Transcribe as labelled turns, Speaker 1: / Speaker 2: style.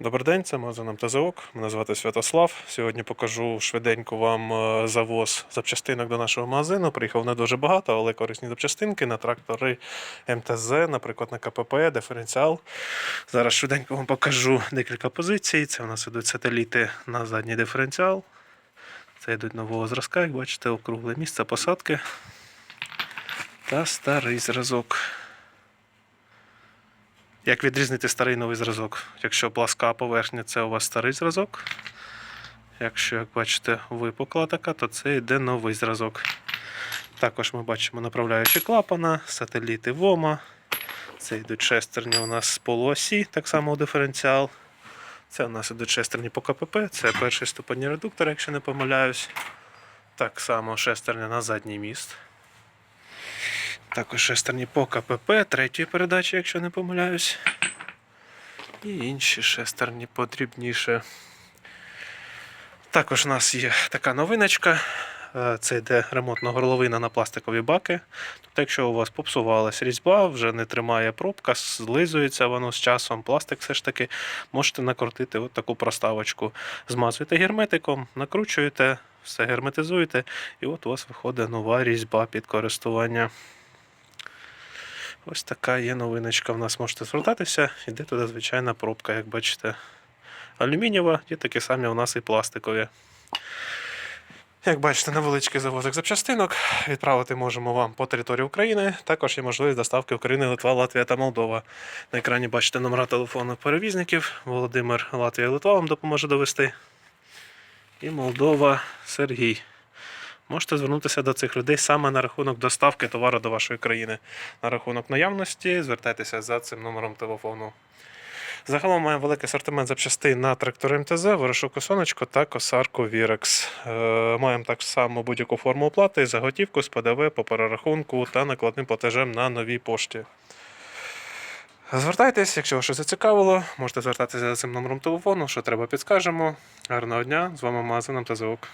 Speaker 1: Добрий день, це магазин МТЗОК. Мене звати Святослав. Сьогодні покажу швиденько вам е, завоз запчастинок до нашого магазину. Приїхав не дуже багато, але корисні запчастинки на трактори МТЗ, наприклад, на КПП, диференціал. Зараз швиденько вам покажу декілька позицій. Це у нас ідуть сателіти на задній диференціал. Це йдуть нового зразка, як бачите, округле місце посадки та старий зразок. Як відрізнити старий новий зразок? Якщо пласка поверхня, це у вас старий зразок. Якщо, як бачите, випукла така, то це йде новий зразок. Також ми бачимо направляючі клапана, сателіти ВОМА. Це йдуть шестерні у нас з полуосі, так само у диференціал. Це у нас йдуть шестерні по КПП, це перший ступені редуктор, якщо не помиляюсь. Так само шестерня на задній міст. Також шестерні по КПП, третьої передачі, якщо не помиляюсь. І інші шестерні подрібніше. Також у нас є така новиночка. Е, Це йде ремонтна горловина на пластикові баки. Тобто, якщо у вас попсувалась різьба, вже не тримає пробка, злизується воно з часом, пластик все ж таки, можете накрутити от таку проставочку. Змазуєте герметиком, накручуєте, все герметизуєте, і от у вас виходить нова різьба під користування. Ось така є новиночка. В нас можете звертатися. Іде туди звичайна пробка, як бачите. Алюмінієва, є такі самі у нас і пластикові. Як бачите, невеличкий завозик запчастинок. Відправити можемо вам по території України. Також є можливість доставки України, Литва, Латвія та Молдова. На екрані бачите номера телефону перевізників. Володимир Латвія Литва вам допоможе довести. І Молдова Сергій. Можете звернутися до цих людей саме на рахунок доставки товару до вашої країни. На рахунок наявності звертайтеся за цим номером телефону. Загалом маємо великий асортимент запчастин на трактор МТЗ, вирошуку сонечко та косарку Вірекс. Е, маємо так само будь-яку форму оплати за готівку з ПДВ по перерахунку та накладним платежем на новій пошті. Звертайтесь, якщо вас щось зацікавило, можете звертатися за цим номером телефону, що треба підскажемо. Гарного дня, з вами магазин МТЗ ОК.